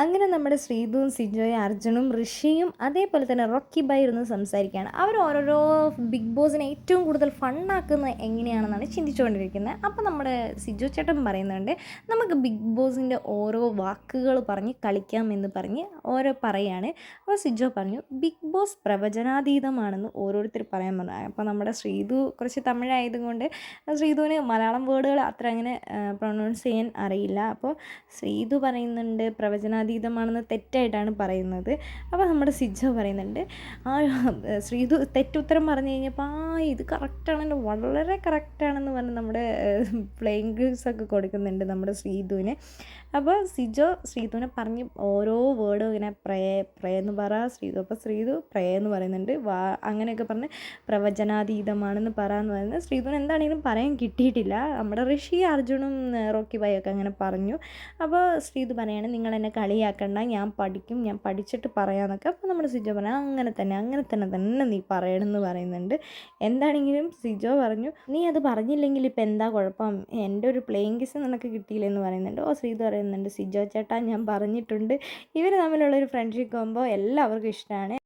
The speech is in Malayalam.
അങ്ങനെ നമ്മുടെ ശ്രീതുവും സിജോയും അർജുനും ഋഷിയും അതേപോലെ തന്നെ റോക്കി ബൈ ഇരുന്ന് സംസാരിക്കുകയാണ്. അവർ ഓരോരോ ബിഗ് ബോസിനെ ഏറ്റവും കൂടുതൽ ഫണ്ണാക്കുന്നത് എങ്ങനെയാണെന്നാണ് ചിന്തിച്ചുകൊണ്ടിരിക്കുന്നത്. അപ്പോൾ നമ്മുടെ സിജോ ചേട്ടൻ പറയുന്നുണ്ട് നമുക്ക് ബിഗ് ബോസിന്റെ ഓരോ വാക്കുകൾ പറഞ്ഞ് കളിക്കാം എന്ന് പറഞ്ഞ് ഓരോ പറയാണ്. അപ്പോൾ സിജോ പറഞ്ഞു ബിഗ് ബോസ് പ്രവചനാതീതമാണെന്ന് ഓരോരുത്തർ പറയാൻ പറഞ്ഞു. അപ്പോൾ നമ്മുടെ ശ്രീതു കുറച്ച് തമിഴായതുകൊണ്ട് ശ്രീതുവിന് മലയാളം വേർഡുകൾ അത്ര അങ്ങനെ പ്രൊണൗൺസ് ചെയ്യാൻ അറിയില്ല. അപ്പോൾ ശ്രീതു പറയുന്നുണ്ട് പ്രവചനാതീതമാണെന്ന് തെറ്റായിട്ടാണ് പറയുന്നത്. അപ്പോൾ നമ്മുടെ സിജോ പറയുന്നുണ്ട് ആ ശ്രീതു തെറ്റുത്തരം പറഞ്ഞു കഴിഞ്ഞപ്പോൾ ആ ഇത് കറക്റ്റാണല്ലോ വളരെ കറക്റ്റാണെന്ന് പറഞ്ഞ് നമ്മുടെ പ്ലേയിങ് ഒക്കെ കൊടുക്കുന്നുണ്ട് നമ്മുടെ ശ്രീതുവിന് അപ്പോൾ സിജോ ശ്രീതുവിനെ പറഞ്ഞ് ഓരോ വേർഡും ഇങ്ങനെ പ്രേ പ്രേ എന്ന് പറ ശ്രീതു അപ്പോൾ ശ്രീധു പ്രേ എന്ന് പറയുന്നുണ്ട്. വാ അങ്ങനെയൊക്കെ പറഞ്ഞ് പ്രവചനാതീതമാണെന്ന് പറ എന്ന് പറയുന്നത്. ശ്രീതുവിന് എന്താണെങ്കിലും പറയാൻ കിട്ടിയിട്ടില്ല. നമ്മുടെ ഋഷി അർജുനും റോക്കി ബായൊക്കെ അങ്ങനെ പറഞ്ഞു. അപ്പോൾ ശ്രീധു പറയാണ് നിങ്ങൾ എന്നെ കളിയാക്കണ്ട. ഞാൻ പഠിക്കും. ഞാൻ പഠിച്ചിട്ട് പറയാമെന്നൊക്കെ അപ്പോൾ നമ്മുടെ സിജോ പറഞ്ഞാൽ അങ്ങനെ തന്നെ അങ്ങനെ തന്നെ തന്നെ നീ പറയണമെന്ന് പറയുന്നുണ്ട്. എന്താണെങ്കിലും സിജോ പറഞ്ഞു നീ അത് പറഞ്ഞില്ലെങ്കിൽ ഇപ്പം എന്താ കുഴപ്പം? എന്റെ ഒരു പ്ലേയിങ് കിസ് നിനക്ക് കിട്ടിയില്ലെന്ന് പറയുന്നുണ്ട്. ഓ ശ്രീത് പറയുന്നുണ്ട് സിജോ ചേട്ടാ ഞാൻ പറഞ്ഞിട്ടുണ്ട്. ഇവർ തമ്മിലുള്ളൊരു ഫ്രണ്ട്ഷിപ്പ് ആകുമ്പോൾ എല്ലാവർക്കും ഇഷ്ടമാണ്.